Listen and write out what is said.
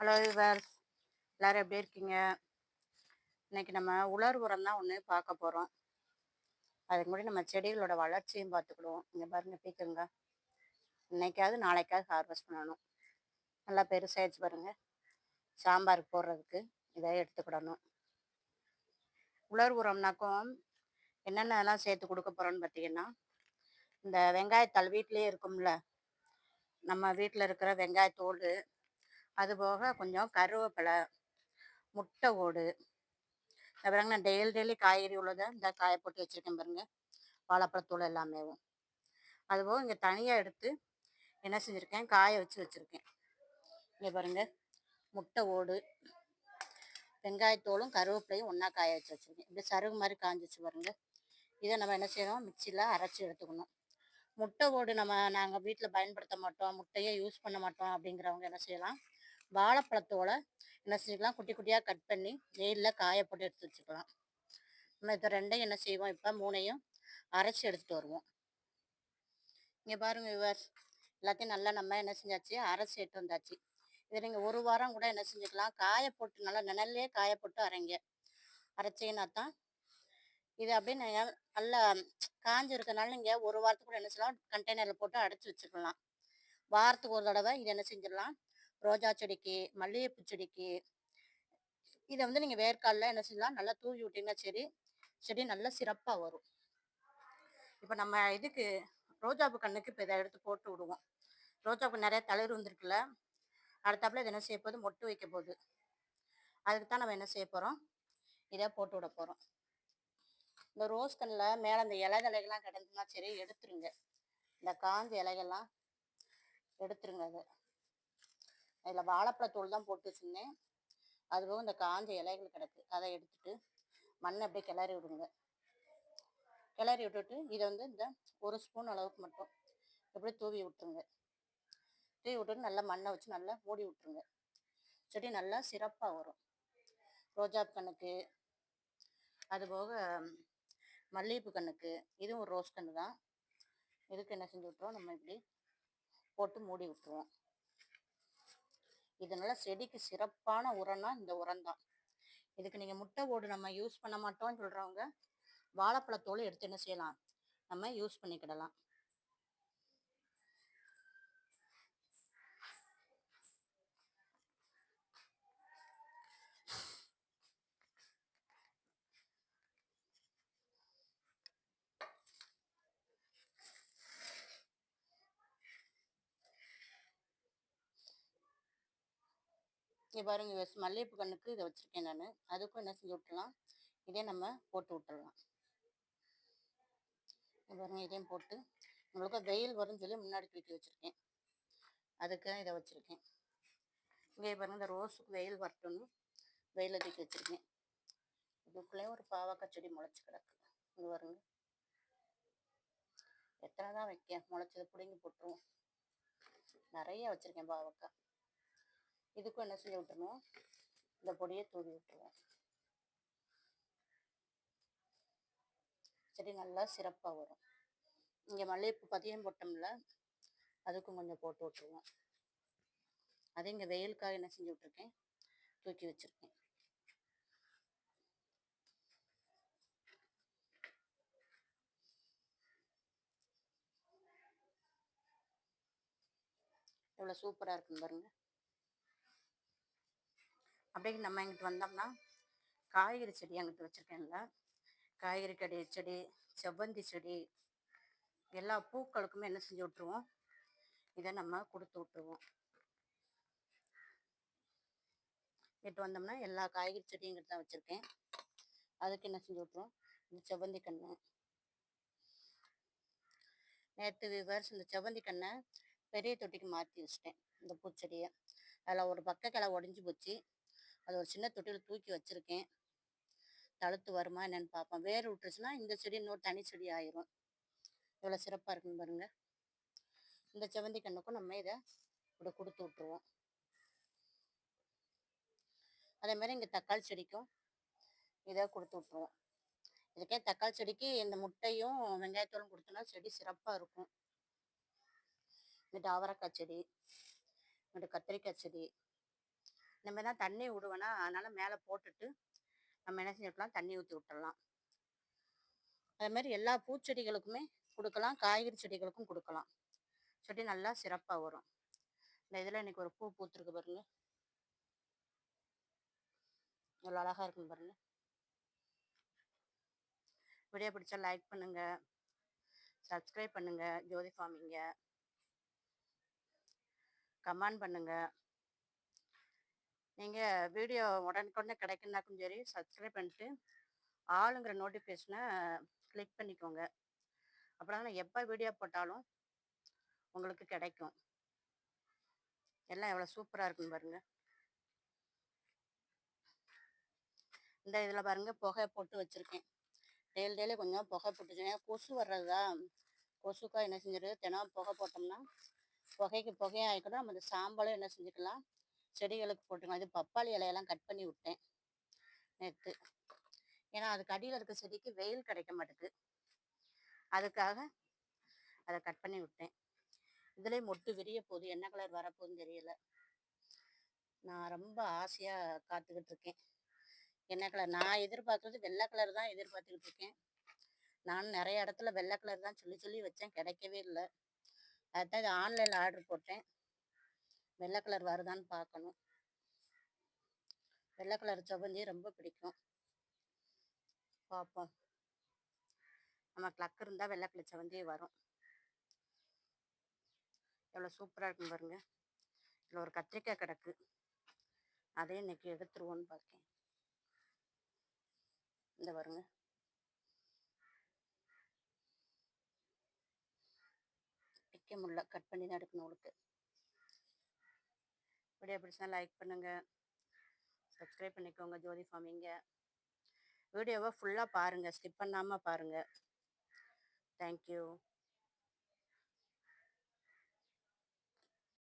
Hello viewers எல்லோரும் எப்படி இருக்கீங்க? இன்னைக்கு நம்ம உலர் உரம் தான் ஒன்று பார்க்க போகிறோம் அதுக்கு முன்னாடி நம்ம செடிகளோட வளர்ச்சியும் பார்த்துக்கிடுவோம். இங்கே பாருங்க பீக்குங்க இன்னைக்காவது நாளைக்காவது ஹார்வெஸ்ட் பண்ணணும். நல்லா பெருசாகிடுச்சு பாருங்கள் சாம்பாருக்கு போடுறதுக்கு இதை எடுத்துக்கிடணும். உலர் உரம்னாக்கும் என்னென்னலாம் சேர்த்து கொடுக்க போகிறோன்னு பார்த்தீங்கன்னா இந்த வெங்காயத்தாள் வீட்டிலேயே இருக்கும்ல. நம்ம வீட்டில் இருக்கிற வெங்காயத்தோடு அது போக கொஞ்சம் கருவேப்பிலை முட்டை ஓடு. பாருங்க நான் டெய்லி டெய்லி காய்கறி உள்ளதை இந்த காய போட்டு வச்சுருக்கேன் பாருங்க. வாழைப்பழத்தூள் எல்லாமேவும் அதுபோக இங்கே தனியாக எடுத்து என்ன செஞ்சுருக்கேன் காய வச்சு வச்சுருக்கேன். இங்கே பாருங்க முட்டை ஓடு. வெங்காயத்தோளும் கருவேப்பிலையும் ஒன்றா காய வச்சு வச்சுருக்கேன். இப்படி சருகு மாதிரி காஞ்சிச்சு பாருங்க. இதை நம்ம என்ன செய்யணும்? மிக்சியில் அரைச்சி எடுத்துக்கணும். முட்டை ஓடு நம்ம நாங்கள் வீட்டில் பயன்படுத்த மாட்டோம் முட்டையே யூஸ் பண்ண மாட்டோம் அப்படிங்கிறவங்க என்ன செய்யலாம்? வாழைப்பழத்தோட என்ன செஞ்சுக்கலாம் குட்டி குட்டியாக கட் பண்ணி வெயிலில் காய போட்டு எடுத்து வச்சுக்கலாம். நம்ம இதை ரெண்டையும் என்ன செய்வோம் இப்போ மூணையும் அரைச்சி எடுத்துகிட்டு வருவோம். இங்கே பாருங்கள் இவர் எல்லாத்தையும் நல்லா நம்ம என்ன செஞ்சாச்சு அரைச்சி எடுத்து வந்தாச்சு. இதை நீங்கள் ஒரு வாரம் கூட என்ன செஞ்சுக்கலாம் காய போட்டு நல்லா நிழல்லே காய போட்டு அரைங்க. அரைச்சிங்கன்னா தான் இது அப்படியே நீங்கள் நல்லா காஞ்சி இருக்கிறனால நீங்கள் ஒரு வாரத்துக்கு கூட என்ன செய்யலாம் கண்டெய்னரில் போட்டு அடைச்சி வச்சுக்கலாம். வாரத்துக்கு ஒரு தடவை இது என்ன செஞ்சிடலாம் ரோஜா செடிக்கு மல்லிகைப்பூ செடிக்கு இதை வந்து நீங்கள் வேர்க்காலில் என்ன செய்யலாம் நல்லா தூவி விட்டீங்கன்னா சரி செடி நல்லா சிறப்பாக வரும். இப்போ நம்ம இதுக்கு ரோஜாப்பு கண்ணுக்கு இப்போ இதை எடுத்து போட்டு விடுவோம். ரோஜாப்பு நிறைய தளிர் வந்துருக்குல்ல அடுத்தாப்புல இதை என்ன செய்ய போகுது? மொட்டு வைக்க போகுது. அதுக்கு தான் நம்ம என்ன செய்ய போகிறோம் இதை போட்டு விட போகிறோம் இந்த ரோஸ் கண்ணில் மேலே இந்த இலைகளைகள்லாம் கிடந்துன்னா சரி எடுத்துருங்க. இந்த காஞ்ச இலைகள்லாம் எடுத்துருங்க அதை. அதில் வாழைப்பழத்தூள் தான் போட்டு வச்சுருந்தேன். அதுவும் இந்த காஞ்ச இலைகள் கிடக்கு. அதை எடுத்துட்டு மண்ணை அப்படியே கிளறி விடுங்க. கிளறி விட்டுட்டு இதை வந்து இந்த ஒரு ஸ்பூன் அளவுக்கு மட்டும் எப்படி தூவி விட்டுருங்க. தூவி விட்டுட்டு நல்லா மண்ணை வச்சு நல்லா மூடி விட்டுருங்க. செடி நல்லா சிறப்பாக வரும். ரோஜா கண்ணுக்கு அதுபோக மல்லிகைப்பூ கண்ணுக்கு இதுவும் ஒரு ரோஸ் கன்று தான். இதுக்கு என்ன செஞ்சு விட்டுருவோம்? நம்ம இப்படி போட்டு மூடி விட்டுருவோம். இதனால செடிக்கு சிறப்பான உரம்னா இந்த உரம் தான் இதுக்கு நீங்கள் முட்டை ஓடு நம்ம யூஸ் பண்ண மாட்டோம்னு சொல்கிறவங்க வாழைப்பழத்தோடு எடுத்து என்ன செய்யலாம்? நம்ம யூஸ் பண்ணிக்கிடலாம். இங்கே பாருங்க மல்லிகைப்பூ கண்ணுக்கு இதை வச்சுருக்கேன் நான். அதுக்கும் என்ன செஞ்சு விட்டுலாம் இதே நம்ம போட்டு விட்டுடலாம். பாருங்க இதையும் போட்டு. நம்மளுக்கு வெயில் வரும்னு சொல்லி முன்னாடி தூக்கி வச்சுருக்கேன். அதுக்கு இதை வச்சுருக்கேன். இங்கே பாருங்க இந்த ரோஸுக்கு வெயில் வரட்டும்னு வெயில் தூக்கி வச்சுருக்கேன். இதுக்குள்ளேயும் ஒரு பாவக்காய் செடி முளைச்சி கிடக்கு. இங்கே பாருங்க. எத்தனை தான் வைக்க? முளைச்சது பிடுங்கி போட்டுருவோம். நிறைய வச்சுருக்கேன் பாவக்காய். இதுக்கும் என்ன செஞ்சு விட்டுருவோம் இந்த பொடியை தூவி விட்டுருவோம். செடி நல்லா சிறப்பாக வரும். இங்கே மல்லிகைப்பூ பதியம் போட்டோம்ல அதுக்கும் கொஞ்சம் போட்டு விட்டுருவோம். அதே இங்கே வெயிலுக்காக என்ன செஞ்சு விட்ருக்கேன் தூக்கி வச்சுருக்கேன். எவ்வளோ சூப்பராக இருக்குன்னு பாருங்கள் அப்படியே நம்ம இங்கிட்டு வந்தோம்னா காய்கறி செடி அங்கிட்டு வச்சுருக்கேன்ல. காய்கறி கடி செடி செவ்வந்தி செடி எல்லா பூக்களுக்குமே என்ன செஞ்சு விட்ருவோம் இதை நம்ம கொடுத்து விட்டுருவோம். இட்டு வந்தோம்னா எல்லா காய்கறி செடியும் இங்கிட்டு தான் வச்சுருக்கேன். அதுக்கு என்ன செஞ்சு விட்ருவோம் இந்த செவ்வந்தி கண்ணு. நேற்று விவர்ஸ் இந்த செவ்வந்தி கண்ணை பெரிய தொட்டிக்கு மாற்றி வச்சிட்டேன் இந்த பூச்செடியை. அதில் ஒரு பக்க கிளை உடஞ்சி போச்சு. அது ஒரு சின்ன தொட்டியில் தூக்கி வச்சுருக்கேன். தழுத்து வருமா என்னென்னு பார்ப்போம். வேர் விட்டுருச்சுன்னா இந்த செடி இன்னொரு தனி செடி ஆயிரும். எவ்வளோ சிறப்பாக இருக்குன்னு பாருங்கள் இந்த செவந்தி கண்ணுக்கும் நம்ம இதை இப்படி கொடுத்து விட்ருவோம் அதே மாதிரி இங்கே தக்காளி செடிக்கும் இதை கொடுத்து விட்ருவோம் இதுக்கே தக்காளி செடிக்கு இந்த முட்டையும் வெங்காயத்தோளும் கொடுத்தோன்னா செடி சிறப்பாக இருக்கும். இங்கிட்ட அவரைக்காய் செடி இங்கிட்ட கத்திரிக்காய் செடி இனிமேல் தான் தண்ணி விடுவேனா அதனால் மேலே போட்டுட்டு நம்ம என்ன செஞ்சுக்கலாம் தண்ணி ஊற்றி விட்டுடலாம். அது மாதிரி எல்லா பூச்செடிகளுக்குமே கொடுக்கலாம் காய்கறி செடிகளுக்கும் கொடுக்கலாம். செடி நல்லா சிறப்பாக வரும். இந்த இதில் இன்னைக்கு ஒரு பூ பூத்துருக்கு பாருங்க. எவ்வளோ அழகாக இருக்கும் பாருங்க. வீடியோ பிடிச்சா லைக் பண்ணுங்க. சப்ஸ்கிரைப் பண்ணுங்க. ஜோதி ஃபார்மிங்க. கமெண்ட் பண்ணுங்க. நீங்கள் வீடியோ உடனுக்குடனே கிடைக்குனாக்கும் சரி சப்ஸ்கிரைப் பண்ணிட்டு ஆளுங்கிற நோட்டிஃபிகேஷனை கிளிக் பண்ணிக்கோங்க. அப்புறம் நான் எப்போ வீடியோ போட்டாலும் உங்களுக்கு கிடைக்கும். எல்லாம் எவ்வளோ சூப்பராக இருக்குன்னு பாருங்கள் இந்த இதில் பாருங்கள் புகை போட்டு வச்சுருக்கேன். டெய்லி டெய்லி கொஞ்சம் புகை போட்டுச்சுன்னா கொசு வர்றதா கொசுக்காக என்ன செஞ்சிருது? தினம் புகை போட்டோம்னா புகைக்கு புகையாகிக்கூட நம்ம இந்த சாம்பலும் என்ன செஞ்சுக்கலாம்? செடிகளுக்கு போட்டுக்கலாம் இது பப்பாளி இலையெல்லாம் கட் பண்ணி விட்டேன் நேற்று ஏன்னா அதுக்கு அடியில் இருக்க செடிக்கு வெயில் கிடைக்க மாட்டேது. அதுக்காக அதை கட் பண்ணி விட்டேன். இதுலேயும் மொட்டு விரிய போகுது. என்ன கலர் வரப்போகுதுன்னு தெரியல. நான் ரொம்ப ஆசையாக காத்துக்கிட்டு இருக்கேன். என்ன கலர்? நான் எதிர்பார்க்குறது வெள்ளை கலர் தான் எதிர்பார்த்துக்கிட்டு இருக்கேன். நான் நிறைய இடத்துல வெள்ளை கலர் தான் சொல்லி சொல்லி வச்சேன். கிடைக்கவே இல்லை. அதுதான் இது ஆன்லைனில் ஆர்டர் போட்டேன். வெள்ளை கலர் வருதான்னு பார்க்கணும். வெள்ளை கலர் செவ்வந்தி ரொம்ப பிடிக்கும். பார்ப்போம். நமக்கு லக்கு இருந்தால் வெள்ளை கலர் செவ்வந்தி வரும். எவ்வளோ சூப்பராக இருக்கும் பாருங்க. இதில் ஒரு கத்திரிக்காய் கிடக்கு. அதையும் இன்னைக்கு எடுத்துருவோன்னு பார்க்கேன். இந்த பாருங்க. பிக்க முடியல. கட் பண்ணி தான் எடுக்கணும் உங்களுக்கு வீடியோ பிடிச்சா லைக் பண்ணுங்கள் சப்ஸ்கிரைப் பண்ணிக்கோங்க ஜோதி ஃபார்மிங்க. வீடியோவை ஃபுல்லாக பாருங்கள் ஸ்கிப் பண்ணாமல் பாருங்கள் தேங்க்யூ